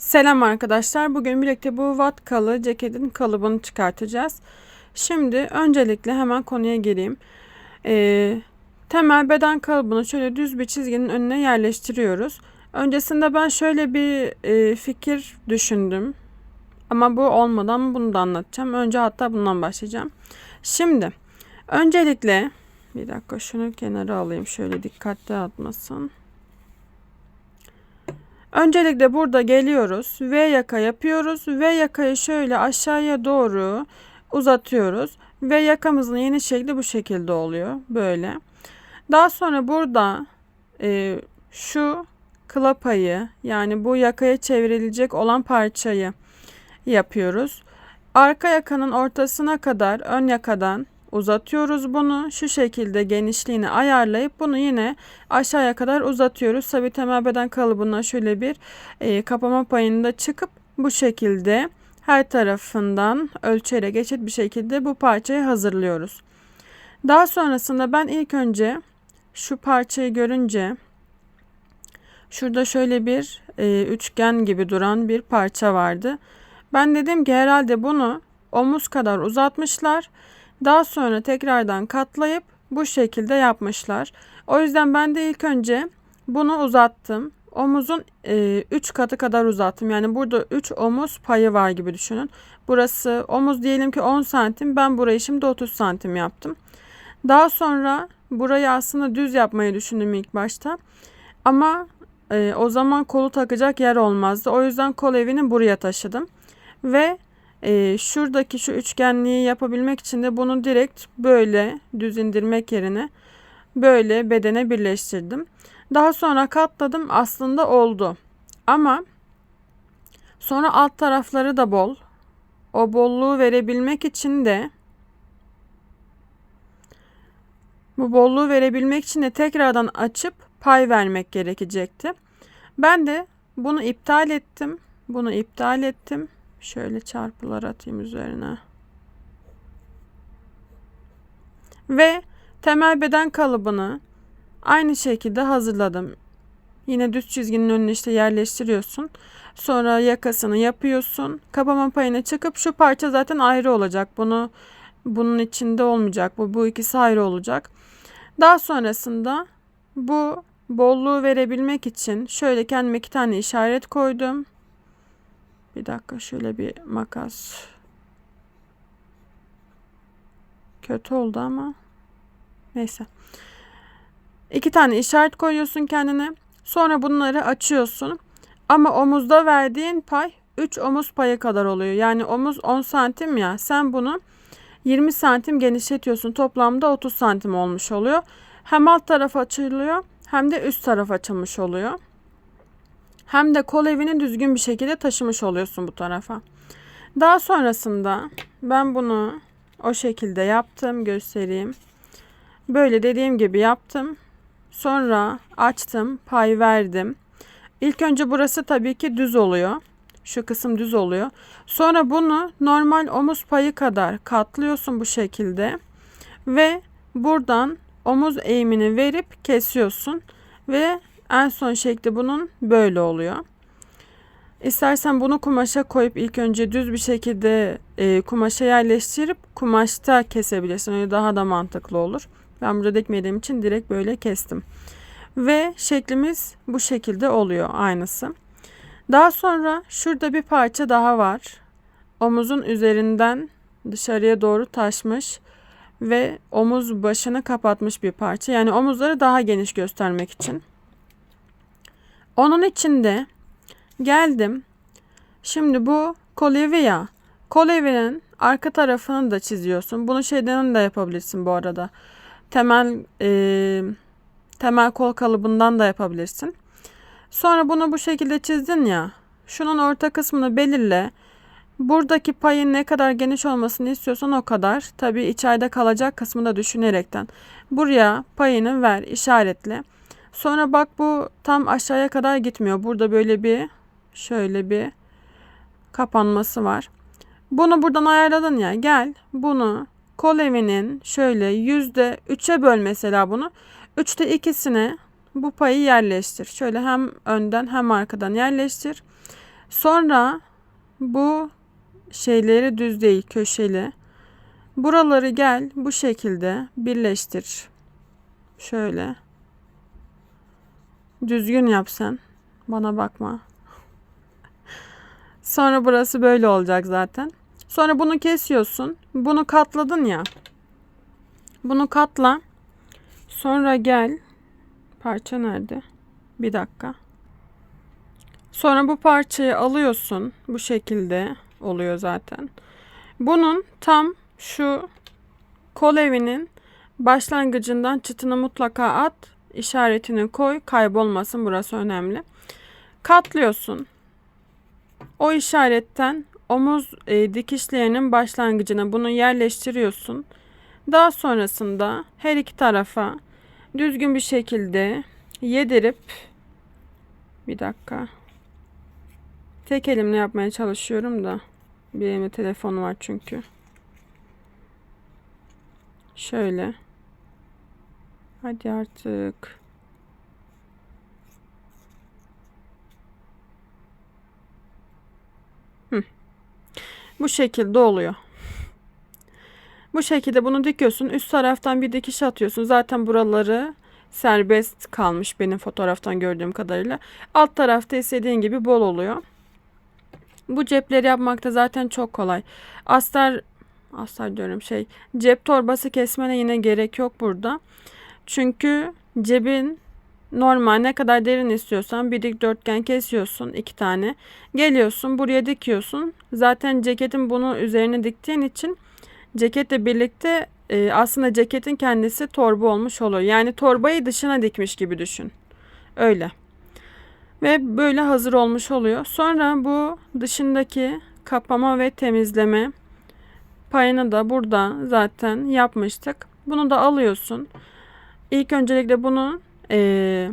Selam arkadaşlar. Bugün birlikte bu vatkalı ceketin kalıbını çıkartacağız. Şimdi öncelikle hemen konuya gireyim. Ee, temel beden kalıbını şöyle düz bir çizginin önüne yerleştiriyoruz. Öncesinde ben şöyle bir e, fikir düşündüm. Ama bu olmadan bunu da anlatacağım. Önce hatta bundan başlayacağım. Şimdi öncelikle bir dakika şunu kenara alayım şöyle dikkatli atmasın. Öncelikle burada geliyoruz. V yaka yapıyoruz. V yakayı şöyle aşağıya doğru uzatıyoruz. Ve yakamızın yeni şekli bu şekilde oluyor. Böyle. Daha sonra burada e, şu klapayı yani bu yakaya çevrilecek olan parçayı yapıyoruz. Arka yakanın ortasına kadar ön yakadan uzatıyoruz bunu. Şu şekilde genişliğini ayarlayıp bunu yine aşağıya kadar uzatıyoruz. Tabi temel beden kalıbına şöyle bir e, kapama payında çıkıp bu şekilde her tarafından ölçerek eşit bir şekilde bu parçayı hazırlıyoruz. Daha sonrasında ben ilk önce şu parçayı görünce şurada şöyle bir e, üçgen gibi duran bir parça vardı. Ben dedim ki herhalde bunu omuz kadar uzatmışlar. Daha sonra tekrardan katlayıp bu şekilde yapmışlar. O yüzden ben de ilk önce bunu uzattım. Omuzun 3 e, katı kadar uzattım. Yani burada 3 omuz payı var gibi düşünün. Burası omuz diyelim ki 10 santim. Ben burayı şimdi 30 santim yaptım. Daha sonra burayı aslında düz yapmayı düşündüm ilk başta. Ama e, o zaman kolu takacak yer olmazdı. O yüzden kol evini buraya taşıdım. Ve e, şuradaki şu üçgenliği yapabilmek için de bunu direkt böyle düz indirmek yerine böyle bedene birleştirdim. Daha sonra katladım aslında oldu. Ama sonra alt tarafları da bol. O bolluğu verebilmek için de bu bolluğu verebilmek için de tekrardan açıp pay vermek gerekecekti. Ben de bunu iptal ettim. Bunu iptal ettim. Şöyle çarpılar atayım üzerine. Ve temel beden kalıbını aynı şekilde hazırladım. Yine düz çizginin önüne işte yerleştiriyorsun. Sonra yakasını yapıyorsun. Kapama payına çıkıp şu parça zaten ayrı olacak. Bunu bunun içinde olmayacak. Bu bu ikisi ayrı olacak. Daha sonrasında bu bolluğu verebilmek için şöyle kendime iki tane işaret koydum. Bir dakika şöyle bir makas. Kötü oldu ama. Neyse. İki tane işaret koyuyorsun kendine. Sonra bunları açıyorsun. Ama omuzda verdiğin pay 3 omuz payı kadar oluyor. Yani omuz 10 santim ya. Sen bunu 20 santim genişletiyorsun. Toplamda 30 santim olmuş oluyor. Hem alt taraf açılıyor hem de üst taraf açılmış oluyor hem de kol evini düzgün bir şekilde taşımış oluyorsun bu tarafa. Daha sonrasında ben bunu o şekilde yaptım göstereyim. Böyle dediğim gibi yaptım. Sonra açtım, pay verdim. İlk önce burası tabii ki düz oluyor. Şu kısım düz oluyor. Sonra bunu normal omuz payı kadar katlıyorsun bu şekilde. Ve buradan omuz eğimini verip kesiyorsun. Ve en son şekli bunun böyle oluyor. İstersen bunu kumaşa koyup ilk önce düz bir şekilde e, kumaşa yerleştirip kumaşta kesebilirsin. Öyle daha da mantıklı olur. Ben burada dikmediğim için direkt böyle kestim. Ve şeklimiz bu şekilde oluyor aynısı. Daha sonra şurada bir parça daha var. Omuzun üzerinden dışarıya doğru taşmış ve omuz başını kapatmış bir parça. Yani omuzları daha geniş göstermek için. Onun içinde geldim. Şimdi bu kol evi ya. Kol evinin arka tarafını da çiziyorsun. Bunu şeyden de yapabilirsin bu arada. Temel e, temel kol kalıbından da yapabilirsin. Sonra bunu bu şekilde çizdin ya. Şunun orta kısmını belirle. Buradaki payın ne kadar geniş olmasını istiyorsan o kadar. Tabii içeride kalacak kısmını da düşünerekten. Buraya payını ver, işaretle. Sonra bak bu tam aşağıya kadar gitmiyor. Burada böyle bir şöyle bir kapanması var. Bunu buradan ayarladın ya. Gel bunu kol evinin şöyle yüzde üçe böl mesela bunu. Üçte ikisine bu payı yerleştir. Şöyle hem önden hem arkadan yerleştir. Sonra bu şeyleri düz değil köşeli. Buraları gel bu şekilde birleştir. Şöyle. Düzgün yap sen. Bana bakma. Sonra burası böyle olacak zaten. Sonra bunu kesiyorsun. Bunu katladın ya. Bunu katla. Sonra gel. Parça nerede? Bir dakika. Sonra bu parçayı alıyorsun. Bu şekilde oluyor zaten. Bunun tam şu kol evinin başlangıcından çıtını mutlaka at. İşaretini koy. Kaybolmasın. Burası önemli. Katlıyorsun. O işaretten omuz e, dikişlerinin başlangıcına bunu yerleştiriyorsun. Daha sonrasında her iki tarafa düzgün bir şekilde yedirip bir dakika tek elimle yapmaya çalışıyorum da bir elimde telefon var çünkü. Şöyle. Hadi artık. Hı. Bu şekilde oluyor. Bu şekilde bunu dikiyorsun. Üst taraftan bir dikiş atıyorsun. Zaten buraları serbest kalmış benim fotoğraftan gördüğüm kadarıyla. Alt tarafta istediğin gibi bol oluyor. Bu cepleri yapmakta zaten çok kolay. Astar astar diyorum şey cep torbası kesmene yine gerek yok burada. Çünkü cebin normal ne kadar derin istiyorsan bir dikdörtgen kesiyorsun iki tane. Geliyorsun buraya dikiyorsun. Zaten ceketin bunu üzerine diktiğin için ceketle birlikte e, aslında ceketin kendisi torba olmuş oluyor. Yani torbayı dışına dikmiş gibi düşün. Öyle. Ve böyle hazır olmuş oluyor. Sonra bu dışındaki kapama ve temizleme payını da burada zaten yapmıştık. Bunu da alıyorsun. İlk öncelikle bunu e,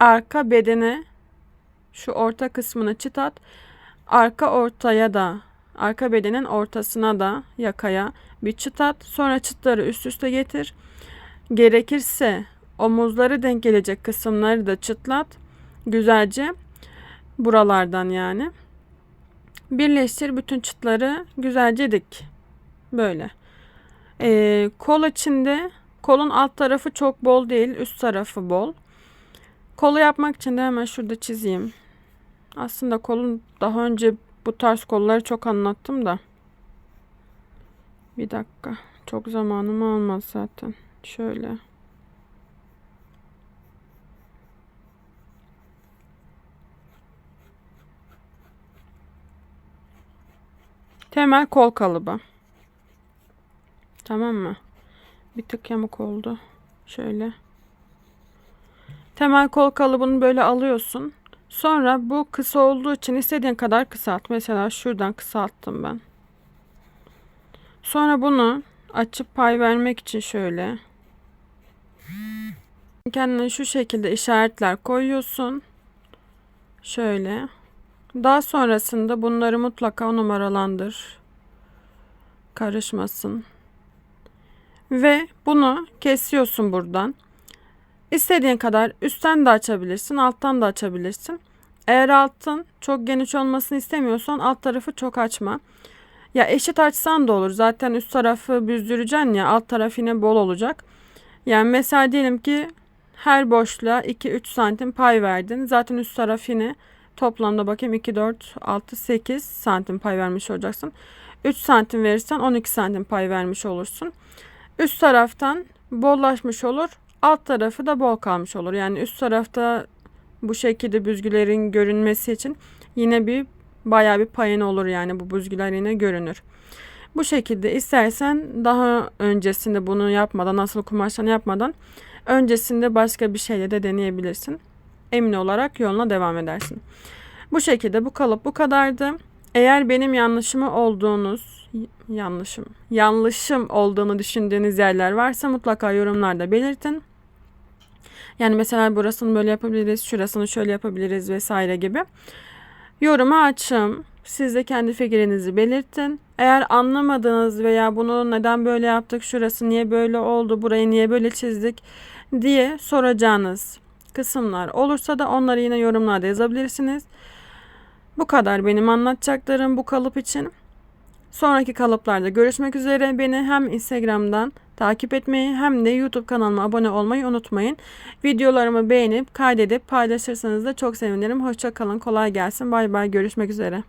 arka bedene şu orta kısmını çıt at. Arka ortaya da arka bedenin ortasına da yakaya bir çıt at. Sonra çıtları üst üste getir. Gerekirse omuzları denk gelecek kısımları da çıtlat. Güzelce buralardan yani. Birleştir bütün çıtları güzelce dik. Böyle. Ee, kol içinde kolun alt tarafı çok bol değil. Üst tarafı bol. Kolu yapmak için de hemen şurada çizeyim. Aslında kolun daha önce bu tarz kolları çok anlattım da. Bir dakika. Çok zamanımı almaz zaten. Şöyle. Temel kol kalıbı. Tamam mı? Bir tık yamuk oldu. Şöyle. Temel kol kalıbını böyle alıyorsun. Sonra bu kısa olduğu için istediğin kadar kısalt. Mesela şuradan kısalttım ben. Sonra bunu açıp pay vermek için şöyle kendine şu şekilde işaretler koyuyorsun. Şöyle. Daha sonrasında bunları mutlaka numaralandır. Karışmasın. Ve bunu kesiyorsun buradan. İstediğin kadar üstten de açabilirsin, alttan da açabilirsin. Eğer altın çok geniş olmasını istemiyorsan alt tarafı çok açma. Ya eşit açsan da olur. Zaten üst tarafı büzdüreceksin ya alt taraf yine bol olacak. Yani mesela diyelim ki her boşluğa 2-3 santim pay verdin. Zaten üst taraf yine toplamda bakayım 2, 4, 6, 8 santim pay vermiş olacaksın. 3 santim verirsen 12 santim pay vermiş olursun. Üst taraftan bollaşmış olur. Alt tarafı da bol kalmış olur. Yani üst tarafta bu şekilde büzgülerin görünmesi için yine bir bayağı bir payın olur yani bu büzgüler yine görünür. Bu şekilde istersen daha öncesinde bunu yapmadan nasıl kumaştan yapmadan öncesinde başka bir şeyle de deneyebilirsin. Emin olarak yoluna devam edersin. Bu şekilde bu kalıp bu kadardı. Eğer benim yanlışımı olduğunuz yanlışım yanlışım olduğunu düşündüğünüz yerler varsa mutlaka yorumlarda belirtin. Yani mesela burasını böyle yapabiliriz, şurasını şöyle yapabiliriz vesaire gibi. Yoruma açım. Siz de kendi fikrinizi belirtin. Eğer anlamadığınız veya bunu neden böyle yaptık, şurası niye böyle oldu, burayı niye böyle çizdik diye soracağınız kısımlar olursa da onları yine yorumlarda yazabilirsiniz. Bu kadar benim anlatacaklarım bu kalıp için. Sonraki kalıplarda görüşmek üzere. Beni hem Instagram'dan takip etmeyi hem de YouTube kanalıma abone olmayı unutmayın. Videolarımı beğenip kaydedip paylaşırsanız da çok sevinirim. Hoşça kalın. Kolay gelsin. Bay bay. Görüşmek üzere.